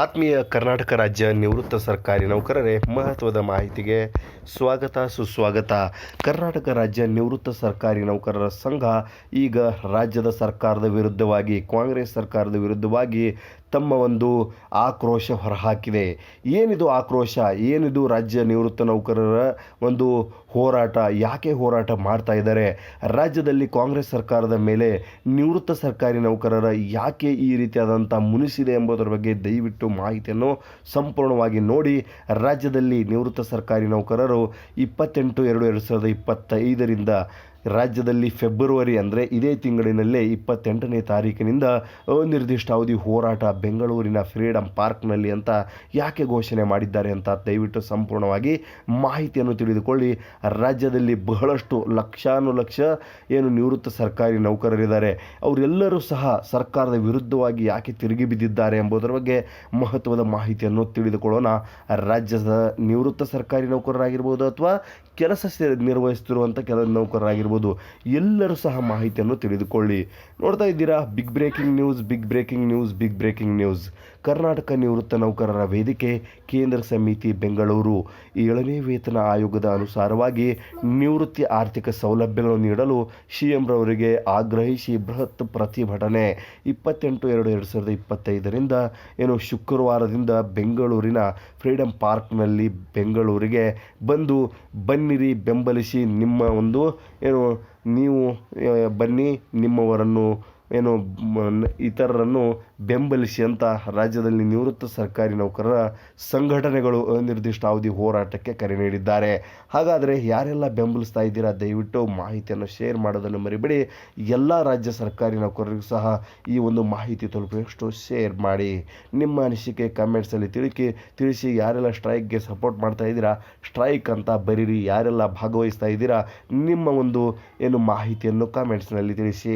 ಆತ್ಮೀಯ ಕರ್ನಾಟಕ ರಾಜ್ಯ ನಿವೃತ್ತ ಸರ್ಕಾರಿ ನೌಕರರೇ, ಮಹತ್ವದ ಮಾಹಿತಿಗೆ ಸ್ವಾಗತ, ಸುಸ್ವಾಗತ. ಕರ್ನಾಟಕ ರಾಜ್ಯ ನಿವೃತ್ತ ಸರ್ಕಾರಿ ನೌಕರರ ಸಂಘ ಈಗ ರಾಜ್ಯದ ಸರ್ಕಾರದ ವಿರುದ್ಧವಾಗಿ, ಕಾಂಗ್ರೆಸ್ ಸರ್ಕಾರದ ವಿರುದ್ಧವಾಗಿ ತಮ್ಮ ಒಂದು ಆಕ್ರೋಶ ಹೊರಹಾಕಿದೆ ಏನಿದು ಆಕ್ರೋಶ? ಏನಿದು ರಾಜ್ಯ ನಿವೃತ್ತ ನೌಕರರ ಒಂದು ಹೋರಾಟ? ಯಾಕೆ ಹೋರಾಟ ಮಾಡ್ತಾ ಇದ್ದಾರೆ? ರಾಜ್ಯದಲ್ಲಿ ಕಾಂಗ್ರೆಸ್ ಸರ್ಕಾರದ ಮೇಲೆ ನಿವೃತ್ತ ಸರ್ಕಾರಿ ನೌಕರರ ಯಾಕೆ ಈ ರೀತಿಯಾದಂಥ ಮುನಿಸಿದೆ ಎಂಬುದರ ಬಗ್ಗೆ ದಯವಿಟ್ಟು ಮಾಹಿತಿಯನ್ನು ಸಂಪೂರ್ಣವಾಗಿ ನೋಡಿ. ರಾಜ್ಯದಲ್ಲಿ ನಿವೃತ್ತ ಸರ್ಕಾರಿ ನೌಕರರು ಇಪ್ಪತ್ತೆಂಟು ಎರಡು ಎರಡು ಸಾವಿರದ ಇಪ್ಪತ್ತೈದರಿಂದ ರಾಜ್ಯದಲ್ಲಿ ಫೆಬ್ರವರಿ ಅಂದರೆ ಇದೇ ತಿಂಗಳಿನಲ್ಲೇ ಇಪ್ಪತ್ತೆಂಟನೇ ತಾರೀಕಿನಿಂದ ಅನಿರ್ದಿಷ್ಟ ಅವಧಿ ಹೋರಾಟ ಬೆಂಗಳೂರಿನ ಫ್ರೀಡಂ ಪಾರ್ಕ್ನಲ್ಲಿ ಅಂತ ಯಾಕೆ ಘೋಷಣೆ ಮಾಡಿದ್ದಾರೆ ಅಂತ ದಯವಿಟ್ಟು ಸಂಪೂರ್ಣವಾಗಿ ಮಾಹಿತಿಯನ್ನು ತಿಳಿದುಕೊಳ್ಳಿ. ರಾಜ್ಯದಲ್ಲಿ ಬಹಳಷ್ಟು ಲಕ್ಷಾನು ಲಕ್ಷ ಏನು ನಿವೃತ್ತ ಸರ್ಕಾರಿ ನೌಕರರಿದ್ದಾರೆ. ಅವರೆಲ್ಲರೂ ಸಹ ಸರ್ಕಾರದ ವಿರುದ್ಧವಾಗಿ ಯಾಕೆ ತಿರುಗಿ ಬಿದ್ದಿದ್ದಾರೆ ಎಂಬುದರ ಬಗ್ಗೆ ಮಹತ್ವದ ಮಾಹಿತಿಯನ್ನು ತಿಳಿದುಕೊಳ್ಳೋಣ. ರಾಜ್ಯದ ನಿವೃತ್ತ ಸರ್ಕಾರಿ ನೌಕರರಾಗಿರ್ಬೋದು ಅಥವಾ ಕೆಲಸ ನಿರ್ವಹಿಸ್ತಿರುವಂಥ ಕೆಲ ನೌಕರರಾಗಿರ್ಬೋದು, ಎಲ್ಲರೂ ಸಹ ಮಾಹಿತಿಯನ್ನು ತಿಳಿದುಕೊಳ್ಳಿ. ನೋಡ್ತಾ ಇದ್ದೀರಾ? Big breaking news big breaking news big breaking news Karnataka ನಿವೃತ್ತ ನೌಕರರ ವೇದಿಕೆ, ಕೇಂದ್ರ ಸಮಿತಿ, ಬೆಂಗಳೂರು. ಏಳನೇ ವೇತನ ಆಯೋಗದ ಅನುಸಾರವಾಗಿ ನಿವೃತ್ತಿ ಆರ್ಥಿಕ ಸೌಲಭ್ಯಗಳನ್ನು ನೀಡಲು ಸಿ ಎಂರವರಿಗೆ ಆಗ್ರಹಿಸಿ ಬೃಹತ್ ಪ್ರತಿಭಟನೆ. ಇಪ್ಪತ್ತೆಂಟು ಎರಡು ಎರಡು ಸಾವಿರದ ಇಪ್ಪತ್ತೈದರಿಂದ ಏನು ಶುಕ್ರವಾರದಿಂದ ಬೆಂಗಳೂರಿನ ಫ್ರೀಡಂ ಪಾರ್ಕ್ನಲ್ಲಿ ಬೆಂಗಳೂರಿಗೆ ಬಂದು ಬನ್ನಿರಿ ಬೆಂಬಲಿಸಿ ನಿಮ್ಮ ಒಂದು ಏನು ನೀವು ಬನ್ನಿ ನಿಮ್ಮವರನ್ನು ಏನು ಇತರರನ್ನು ಬೆಂಬಲಿಸಿ ಅಂತ ರಾಜ್ಯದಲ್ಲಿ ನಿವೃತ್ತ ಸರ್ಕಾರಿ ನೌಕರರ ಸಂಘಟನೆಗಳು ಅನಿರ್ದಿಷ್ಟ ಅವಧಿ ಹೋರಾಟಕ್ಕೆ ಕರೆ ನೀಡಿದ್ದಾರೆ. ಹಾಗಾದರೆ ಯಾರೆಲ್ಲ ಬೆಂಬಲಿಸ್ತಾ ಇದ್ದೀರಾ? ದಯವಿಟ್ಟು ಮಾಹಿತಿಯನ್ನು ಶೇರ್ ಮಾಡೋದನ್ನು ಮರಿಬೇಡಿ. ಎಲ್ಲ ರಾಜ್ಯ ಸರ್ಕಾರಿ ನೌಕರರಿಗೂ ಸಹ ಈ ಒಂದು ಮಾಹಿತಿ ತಲುಪುವಷ್ಟು ಶೇರ್ ಮಾಡಿ. ನಿಮ್ಮ ಅನಿಸಿಕೆ ಕಮೆಂಟ್ಸಲ್ಲಿ ತಿಳಿಕಿ, ತಿಳಿಸಿ ಯಾರೆಲ್ಲ ಸ್ಟ್ರೈಕ್ಗೆ ಸಪೋರ್ಟ್ ಮಾಡ್ತಾ ಇದ್ದೀರಾ? ಸ್ಟ್ರೈಕ್ ಅಂತ ಬರೀರಿ. ಯಾರೆಲ್ಲ ಭಾಗವಹಿಸ್ತಾ ಇದ್ದೀರಾ? ನಿಮ್ಮ ಒಂದು ಏನು ಮಾಹಿತಿಯನ್ನು ಕಾಮೆಂಟ್ಸ್ನಲ್ಲಿ ತಿಳಿಸಿ.